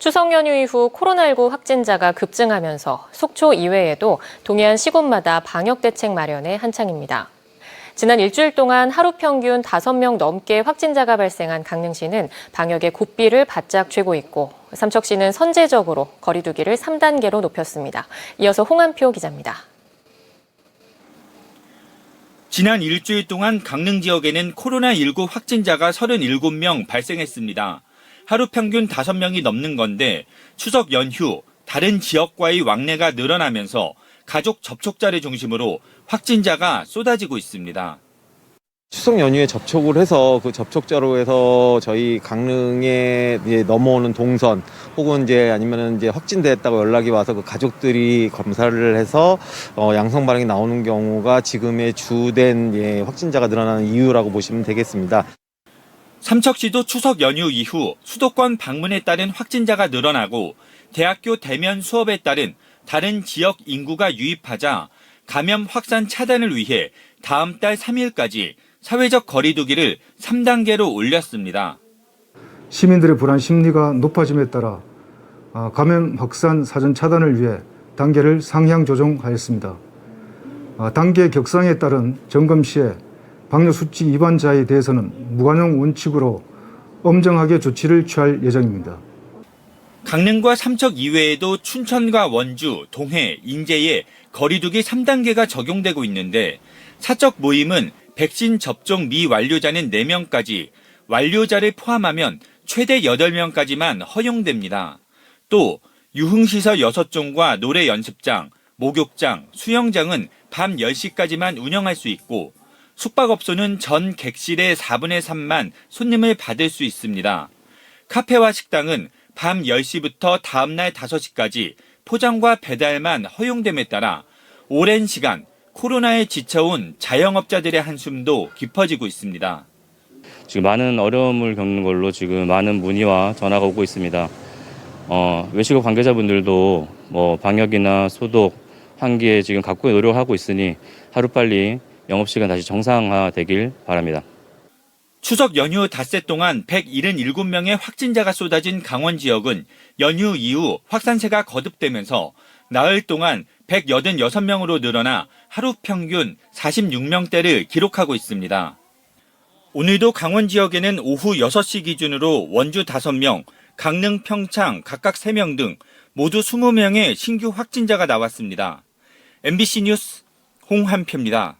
추석 연휴 이후 코로나19 확진자가 급증하면서 속초 이외에도 동해안 시군마다 방역 대책 마련에 한창입니다. 지난 일주일 동안 하루 평균 5명 넘게 확진자가 발생한 강릉시는 방역의 고삐를 바짝 쥐고 있고 삼척시는 선제적으로 거리두기를 3단계로 높였습니다. 이어서 홍한표 기자입니다. 지난 일주일 동안 강릉 지역에는 코로나19 확진자가 37명 발생했습니다. 하루 평균 5명이 넘는 건데 추석 연휴 다른 지역과의 왕래가 늘어나면서 가족 접촉자를 중심으로 확진자가 쏟아지고 있습니다. 추석 연휴에 접촉을 해서 그 접촉자로 해서 저희 강릉에 이제 넘어오는 동선 혹은 이제 아니면은 이제 확진됐다고 연락이 와서 그 가족들이 검사를 해서 어 양성 반응이 나오는 경우가 지금의 주된 예 확진자가 늘어나는 이유라고 보시면 되겠습니다. 삼척시도 추석 연휴 이후 수도권 방문에 따른 확진자가 늘어나고 대학교 대면 수업에 따른 다른 지역 인구가 유입하자 감염 확산 차단을 위해 다음 달 3일까지 사회적 거리두기를 3단계로 올렸습니다. 시민들의 불안 심리가 높아짐에 따라 아, 감염 확산 사전 차단을 위해 단계를 상향 조정하였습니다. 아, 단계 격상에 따른 점검 시에 방역 수칙 위반자에 대해서는 무관용 원칙으로 엄정하게 조치를 취할 예정입니다. 강릉과 삼척 이외에도 춘천과 원주, 동해, 인제에 거리두기 3단계가 적용되고 있는데 사적 모임은 백신 접종 미완료자는 4명까지, 완료자를 포함하면 최대 8명까지만 허용됩니다. 또 유흥시설 6종과 노래 연습장, 목욕장, 수영장은 밤 10시까지만 운영할 수 있고 숙박업소는 전 객실의 4분의 3만 손님을 받을 수 있습니다. 카페와 식당은 밤 10시부터 다음날 5시까지 포장과 배달만 허용됨에 따라 오랜 시간 코로나에 지쳐온 자영업자들의 한숨도 깊어지고 있습니다. 지금 많은 어려움을 겪는 걸로 지금 많은 문의와 전화가 오고 있습니다. 어, 외식업 관계자분들도 뭐 방역이나 소독, 환기에 지금 각국의 노력을 하고 있으니 하루빨리 영업시간 다시 정상화되길 바랍니다. 추석 연휴 닷새 동안 177명의 확진자가 쏟아진 강원 지역은 연휴 이후 확산세가 거듭되면서 나흘 동안 186명으로 늘어나 하루 평균 46명대를 기록하고 있습니다. 오늘도 강원 지역에는 오후 6시 기준으로 원주 5명, 강릉, 평창 각각 3명 등 모두 20명의 신규 확진자가 나왔습니다. MBC 뉴스 홍한표입니다.